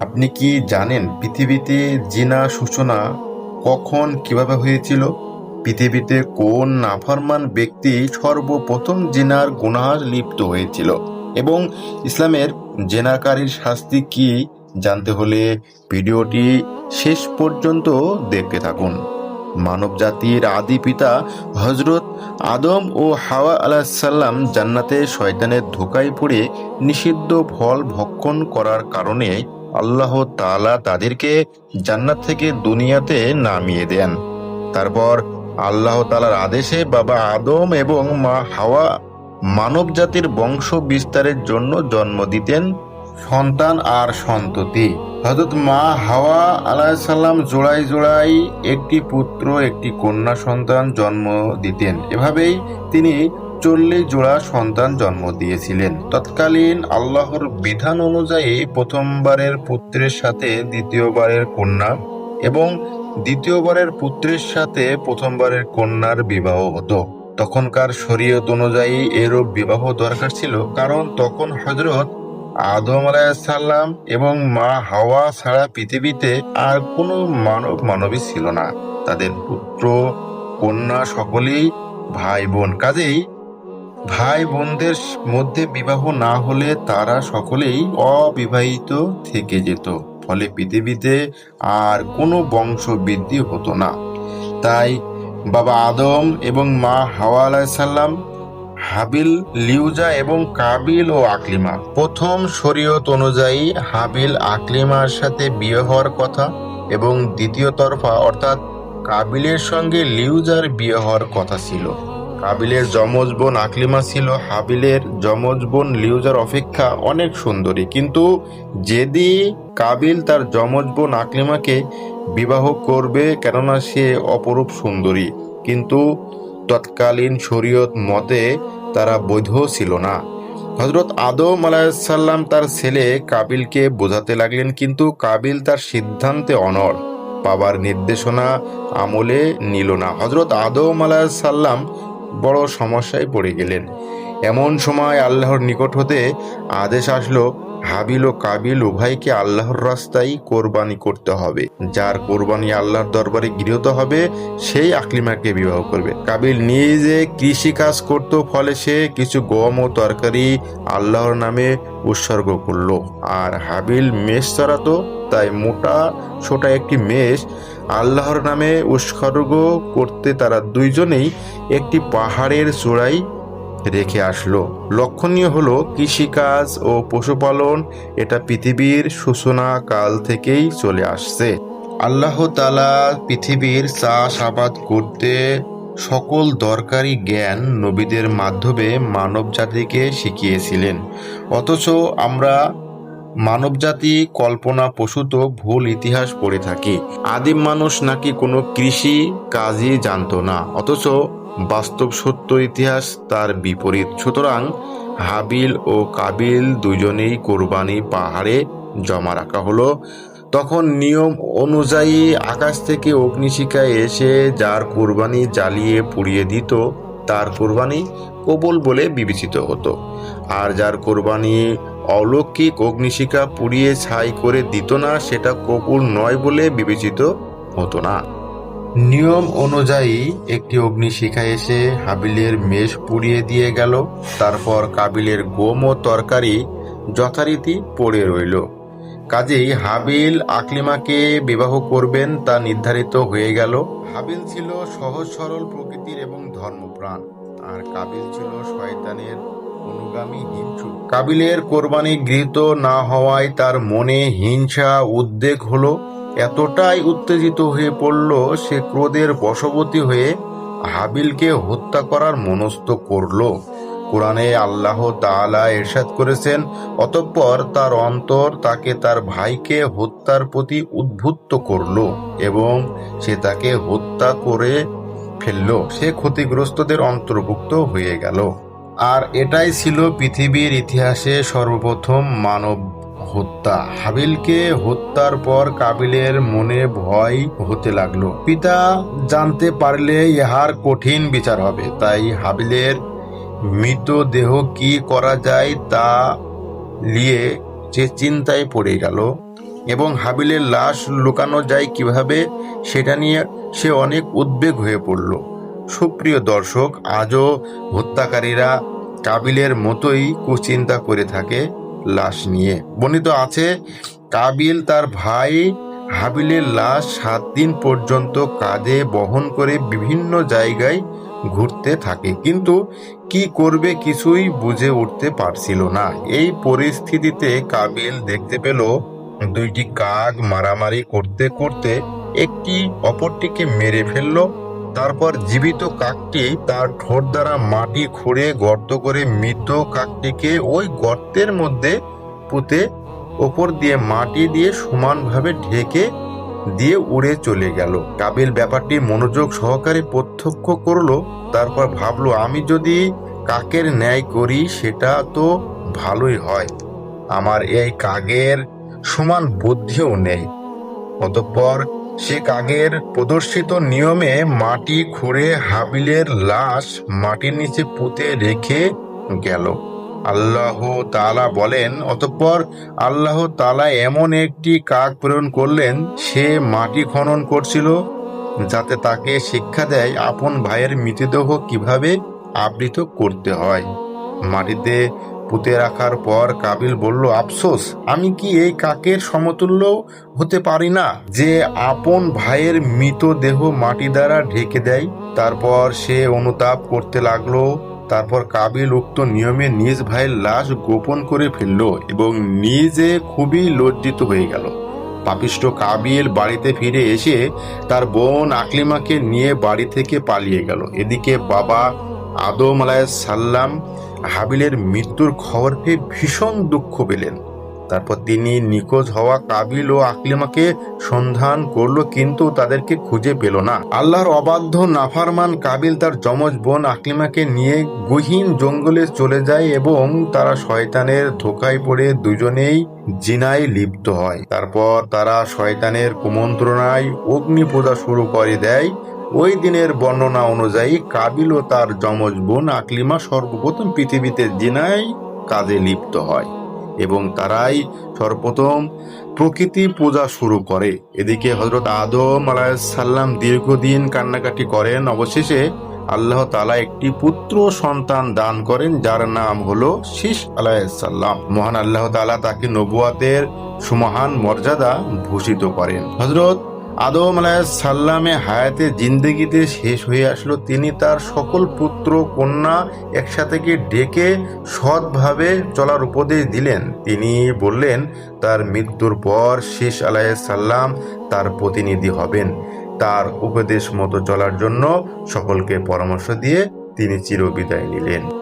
আপনি কি জানেন পৃথিবীতে জিনা সূচনা কখন কীভাবে হয়েছিল? পৃথিবীতে কোন নাফরমান ব্যক্তি সর্বপ্রথম জিনার গুনাহ লিপ্ত হয়েছিল? এবং ইসলামের জেনাকারীর শাস্তি কি? জানতে হলে ভিডিওটি শেষ পর্যন্ত দেখতে থাকুন। মানব জাতির আদি পিতা হজরত আদম ও হাওয়া আলাহিসাল্লাম জান্নাতে শয়তানের ধোকায় পড়ে নিষিদ্ধ ফল ভক্ষণ করার কারণে আল্লাহ তালা তাদেরকে জান্নাত থেকে দুনিয়াতে নামিয়ে দেন। তারপর আল্লাহ তালার আদেশে বাবা আদম এবং মা হাওয়া মানব জাতির বংশ বিস্তারের জন্য জন্ম দিতেন সন্তান আর সন্ততি। হজরত মা হাওয়া আলাহিসাল্লাম জোড়াই জোড়াই একটি পুত্র, একটি কন্যা সন্তান জন্ম দিতেন। এভাবেই তিনি চল্লিশ জোড়া সন্তান জন্ম দিয়েছিলেন। তৎকালীন আল্লাহর বিধান অনুযায়ী প্রথমবারের পুত্রের সাথে দ্বিতীয়বারের কন্যা এবং দ্বিতীয়বারের পুত্রের সাথে প্রথমবারের কন্যার বিবাহ হতো। তখনকার শরীয়ত অনুযায়ী এরূপ বিবাহ দরকার ছিল, কারণ তখন হজরত আদম আলাইসাল্লাম এবং মা হাওয়া ছাড়া পৃথিবীতে আর কোনো মানব মানবী ছিল না। তাদের পুত্র, কন্যা সকলেই ভাই বোন কাজেই ভাই বোনদের মধ্যে বিবাহ না হলে তারা সকলেই অবিবাহিত থেকে যেত। ফলে পৃথিবীতে আর কোনো বংশ বৃদ্ধি হতো না। তাই বাবা আদম এবং মা হাওয়া আলাইসাল্লাম হাবিল, লিউজা এবং কাবিল ও আকলিমা। প্রথম শরীয়ত অনুযায়ী হাবিল, আকলিমার সাথে বিয়ে হওয়ার কথা এবং দ্বিতীয় তরফা অর্থাৎ কাবিলের সঙ্গে লিউজার বিয়ে হওয়ার কথা ছিল। কাবিলের যমজ বোন আকলিমা ছিল, হাবিলের যমজ বোন লিউজার অপেক্ষা অনেক সুন্দরী। কিন্তু যেদি কাবিল তার যমজ বোন আকলিমাকে বিবাহ করবে, কেননা সে অপরূপ সুন্দরী, কিন্তু তৎকালীন শরীয়ত মতে তারা বৈধ ছিল না। হজরত আদম আলাহিসাল্লাম তার ছেলে কাবিলকে বোঝাতে লাগলেন, কিন্তু কাবিল তার সিদ্ধান্তে অনড় বাবার নির্দেশনা আমলে নিল না। হজরত আদম আলাহিসাল্লাম বড় সমস্যায় পড়ে গেলেন। এমন সময় আল্লাহর নিকট হতে আদেশ আসলো, হাবিল ও কাবিল উভয়কে আল্লাহর রাস্তায় কোরবানি করতে হবে। যার কোরবানি আল্লাহর দরবারে গৃহীত হবে, সেই আকলিমাকে বিবাহ করবে। কাবিল নিজে কৃষি কাজ করত, ফলে সে কিছু গম ও তরকারি আল্লাহর নামে উৎসর্গ করল। আর হাবিল মেষ চড়াতো, তাই মোটা, ছোটা একটি মেষ আল্লাহর নামে উৎসর্গ করতে তারা দুইজনেই একটি পাহাড়ের চূড়ায় রেখে আসলো। লক্ষণীয় হলো কৃষিকাজ ও পশুপালন, এটা পৃথিবীর সূচনা কাল থেকেই চলে আসছে। আল্লাহ তালা পৃথিবীর চাষ আবাদ করতে সকল দরকারি জ্ঞান নবীদের মাধ্যমে মানব জাতিকে শিখিয়েছিলেন। অথচ আমরা মানবজাতি, কল্পনা, প্রসূত, ভুল ইতিহাস পড়ে থাকি। আদিম মানুষ নাকি কোনো কৃষি কাজই জানতো না, অথচ বাস্তব সত্য ইতিহাস তার বিপরীত। সুতরাং হাবিল ও কাবিল দুজনেই কোরবানি পাহাড়ে জমা রাখা হলো। তখন নিয়ম অনুযায়ী আকাশ থেকে অগ্নিশিখায় এসে যার কোরবানি জ্বালিয়ে পুড়িয়ে দিত, তার কোরবানি কবুল বলে বিবেচিত হতো। আর যার কোরবানি অলৌকিক অগ্নিশিখা পুড়িয়ে ছাই করে দিত না, সেটা কবুল নয় বলে বিবেচিত হতো না। নিয়ম অনুযায়ী একটি অগ্নিশিখা এসে হাবিলের মেষ পুড়িয়ে দিয়ে গেল, তারপর কাবিলের গোম ও তরকারি যথারীতি পড়ে রইল। কাজেই হাবিল আকলিমাকে বিবাহ করবেন তা নির্ধারিত হয়ে গেল। হাবিল ছিল সহজ সরল প্রকৃতির এবং ধর্মপ্রাণ, আর কাবিল ছিল শয়তানের অনুগামী কাবিলের কোরবানি গৃহীত না হওয়ায় তার মনে হিংসা, উদ্বেগ হলো। এতটাই উত্তেজিত হয়ে পড়ল সে ক্রোধের বশবতী হয়ে হাবিলকে হত্যা করার মনস্থ করল। কোরআনে আল্লাহ তাআলা এরশাদ করেছেন, অতঃপর তার অন্তর তাকে তার ভাইকে হত্যার প্রতি উদ্বুদ্ধ করল এবং সে তাকে হত্যা করে ফেলল। সে ক্ষতিগ্রস্তদের অন্তর্ভুক্ত হয়ে গেল। আর এটাই ছিল পৃথিবীর ইতিহাসে সর্বপ্রথম মানব হত্যা। হাবিলকে হত্যার পর কাবিলের মনে ভয় হতে লাগল। পিতা জানতে পারলে ইহার কঠিন বিচার হবে, তাই হাবিলের মৃতদেহ কি করা যায় তা নিয়ে যে চিন্তায় পড়ে গেল এবং হাবিলের লাশ লুকানো যায় কীভাবে, সেটা নিয়ে সে অনেক উদ্বেগ হয়ে পড়ল। সুপ্রিয় দর্শক, আজও হত্যাকারীরা কাবিলের মতোই কুচিন্তা করে থাকে, লাশ নিয়ে। বর্ণিত আছে, কাবিল তার ভাই হাবিলের লাশ সাত দিন পর্যন্ত কাঁধে বহন করে বিভিন্ন জায়গায় ঘুরতে থাকে। কিন্তু কি করবে কিছুই বুঝে উঠতে পারছিল না। এই পরিস্থিতিতে কাবিল দেখতে পেল, দুইটি কাক মারামারি করতে করতে একটি অপরটিকে মেরে ফেলল। তারপর জীবিত কাকটি তার ঠোঁট দ্বারা মাটি খুঁড়ে গর্ত করে মৃত কাকটিকে ওই গর্তের মধ্যে পুঁতে ওপর দিয়ে মাটি দিয়ে সমানভাবে ঢেকে দিয়ে উড়ে চলে গেল। কাবিল ব্যাপারটি মনোযোগ সহকারে প্রত্যক্ষ করল, তারপর ভাবলো, আমি যদি কাকের ন্যায় করি, সেটা তো ভালোই হয়। আমার এই কাকের সমান বুদ্ধিও নেই। অতঃপর সে কাগের প্রদর্শিত নিয়মে মাটি খুঁড়ে হাবিলের লাশ মাটির নিচে পুঁতে রেখে গেল। আল্লাহ তালা বলেন, অতঃপর আল্লাহ তালা এমন একটি কাক প্রেরণ করলেন, সে মাটি খনন করছিল যাতে তাকে শিক্ষা দেয় আপন ভাইয়ের মৃতদেহ কীভাবে আবৃত করতে হয়। মাটিতে পুঁতে রাখার পর কাবিল বলল, আফসোস, আমি কি এই কাকের সমতুল্য হতে পারি না যে আপন ভাইয়ের মৃতদেহ মাটি দ্বারা ঢেকে দেয়? তারপর সে অনুতাপ করতে লাগল। তারপর কাবিল উক্ত নিয়মে নিজ ভাইয়ের লাশ গোপন করে ফেলল এবং নিজে খুবই লজ্জিত হয়ে গেল। পাপিষ্ট কাবিল বাড়িতে ফিরে এসে তার বোন আকলিমাকে নিয়ে বাড়ি থেকে পালিয়ে গেল। এদিকে বাবা আদম সাল্লাম হাবিলের মৃত্যুর খবর পেয়ে ভীষণ দুঃখ পেলেন। তারপর তিনি নিখোঁজ হওয়া কাবিল ও আকলিমাকে সন্ধান করল, কিন্তু তাদেরকে খুঁজে পেল না। আল্লাহর অবাধ্য, নাফারমান কাবিল তার যমজ বোন আকলিমাকে নিয়ে গহীন জঙ্গলে চলে যায় এবং তারা শয়তানের ধোকায় পড়ে দুজনেই জিনায় লিপ্ত হয়। তারপর তারা শয়তানের কুমন্ত্রণায় অগ্নি পূজা শুরু করে দেয় ওই দিনের বর্ণনা অনুযায়ী কাবিল ও তার যমজ বোন আকলিমা সর্বপ্রথম পৃথিবীতে জিনায় কাজে লিপ্ত হয় এবং তারাই সর্বপ্রথম প্রকৃতি পূজা শুরু করে। এদিকে হজরত আদম আলাহিসাল্লাম দীর্ঘদিন কান্নাকাটি করেন। অবশেষে আল্লাহ তালা একটি পুত্র সন্তান দান করেন, যার নাম হলো শীষ আলাহিসাল্লাম মহান আল্লাহ তালা তাকে নবুয়াতের সুমহান মর্যাদা ভূষিত করেন। হজরত আদম সাল্লামে হায়াতে জিন্দগিতে শেষ হয়ে আসলো। তিনি তার সকল পুত্র, কন্যা একসাথে ডেকে সৎভাবে চলার উপদেশ দিলেন। তিনি বললেন, তার মৃত্যুর পর শেষ সাল্লাম তার প্রতিনিধি হবেন। তার উপদেশ মতো চলার জন্য সকলকে পরামর্শ দিয়ে তিনি চিরবিদায় নিলেন।